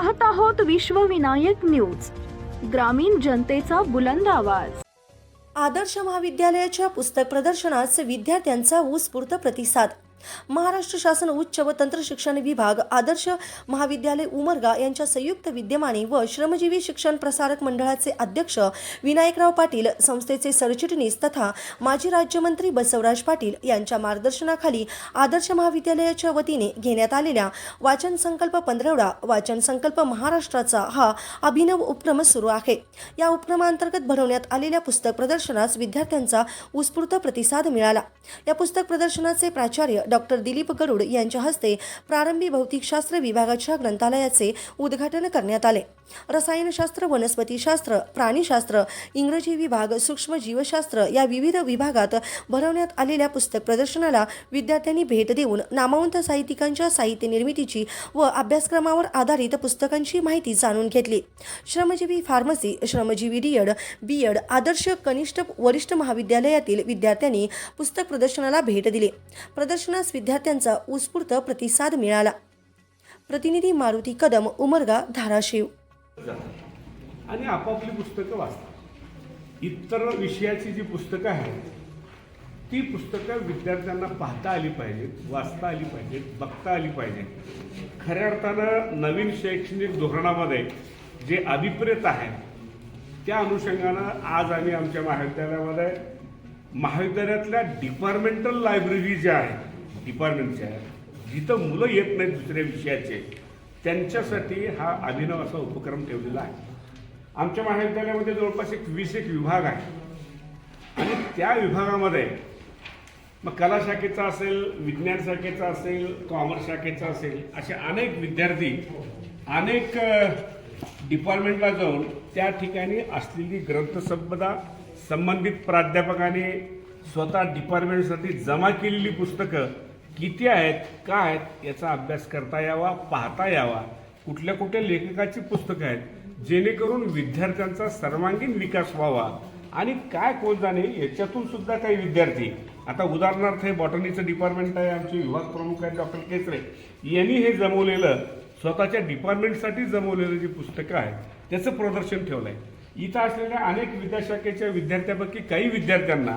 पाहत आहोत विश्वविनायक न्यूज ग्रामीण जनतेचा बुलंद आवाज. आदर्श महाविद्यालयाच्या पुस्तक प्रदर्शनास विद्यार्थ्यांचा उत्स्फूर्त प्रतिसाद महाराष्ट्र शासन उच्च व तंत्र शिक्षण विभाग आदर्श महाविद्यालय उमरगा यांच्या संयुक्त विद्यमाने व श्रमजीवी शिक्षण प्रसारक मंडळाचे अध्यक्ष विनायकराव पाटील संस्थेचे सरचिटणीस तथा माजी राज्यमंत्री बसवराज पाटील यांच्या मार्गदर्शनाखाली आदर्श महाविद्यालयाच्या वतीने घेण्यात आलेल्या वाचन संकल्प पंधरवडा वाचन संकल्प महाराष्ट्राचा हा अभिनव उपक्रम सुरू आहे. या उपक्रमांतर्गत भरवण्यात आलेल्या पुस्तक प्रदर्शनास विद्यार्थ्यांचा उत्स्फूर्त प्रतिसाद मिळाला. या पुस्तक प्रदर्शनाचे प्राचार्य डॉक्टर दिलीप गरुड यांच्या हस्ते प्रारंभी भौतिकशास्त्र विभागाच्या ग्रंथालयाचे उद्घाटन करण्यात आले. रसायनशास्त्र वनस्पतीशास्त्र प्राणीशास्त्र इंग्रजी विभाग सूक्ष्म जीवशास्त्र या विविध विभागात भरवण्यात आलेल्या पुस्तक प्रदर्शनाला विद्यार्थ्यांनी भेट देऊन नामवंत साहित्यिकांच्या साहित्य निर्मितीची व अभ्यासक्रमावर आधारित पुस्तकांची माहिती जाणून घेतली. श्रमजीवी फार्मसी श्रमजीवी डीएड बी एड आदर्श कनिष्ठ वरिष्ठ महाविद्यालयातील विद्यार्थ्यांनी पुस्तक प्रदर्शनाला भेट दिली. प्रदर्शनास विद्यार्थ्यांचा उत्स्फूर्त प्रतिसाद मिळाला. प्रतिनिधी मारुती कदम उमरगा धाराशिव. जातात आणि आपापली पुस्तकं वाचतात. इतर विषयाची जी पुस्तकं आहेत ती पुस्तकं विद्यार्थ्यांना पाहता आली पाहिजेत वाचता आली पाहिजेत बघता आली पाहिजेत. खऱ्या अर्थानं नवीन शैक्षणिक धोरणामध्ये जे अभिप्रेत आहे त्या अनुषंगानं आज आम्ही आमच्या महाविद्यालयामध्ये महाविद्यालयातल्या डिपार्टमेंटल लायब्ररी ज्या आहेत डिपार्टमेंटच्या जिथं मुलं येत नाहीत दुसऱ्या विषयाचे त्यांच्यासाठी हा अभिनव असा उपक्रम ठेवलेला आहे. आमच्या महाविद्यालयामध्ये जवळपास एक वीस एक विभाग आहे आणि त्या विभागामध्ये मग कला शाखेचा असेल विज्ञान शाखेचा असेल कॉमर्स शाखेचा असेल असे अनेक विद्यार्थी अनेक डिपार्टमेंटला जाऊन त्या ठिकाणी असलेली ग्रंथसंपदा संबंधित प्राध्यापकाने स्वतः डिपार्टमेंटसाठी जमा केलेली पुस्तकं किती आहेत काय आहेत याचा अभ्यास करता यावा पाहता यावा. कुठल्या कुठल्या लेखकाची पुस्तकं आहेत जेणेकरून विद्यार्थ्यांचा सर्वांगीण विकास व्हावा. आणि काय कोण जाणे याच्यातून सुद्धा काही विद्यार्थी. आता उदाहरणार्थ हे बॉटनीचं डिपार्टमेंट आहे आमचे विभाग प्रमुख आहेत डॉक्टर केसरे. यांनी हे जमवलेलं स्वतःच्या डिपार्टमेंटसाठी जमवलेलं जी पुस्तकं आहेत त्याचं प्रदर्शन ठेवलं आहे इथं असलेल्या अनेक विद्याशाखेच्या विद्यार्थ्यापैकी काही विद्यार्थ्यांना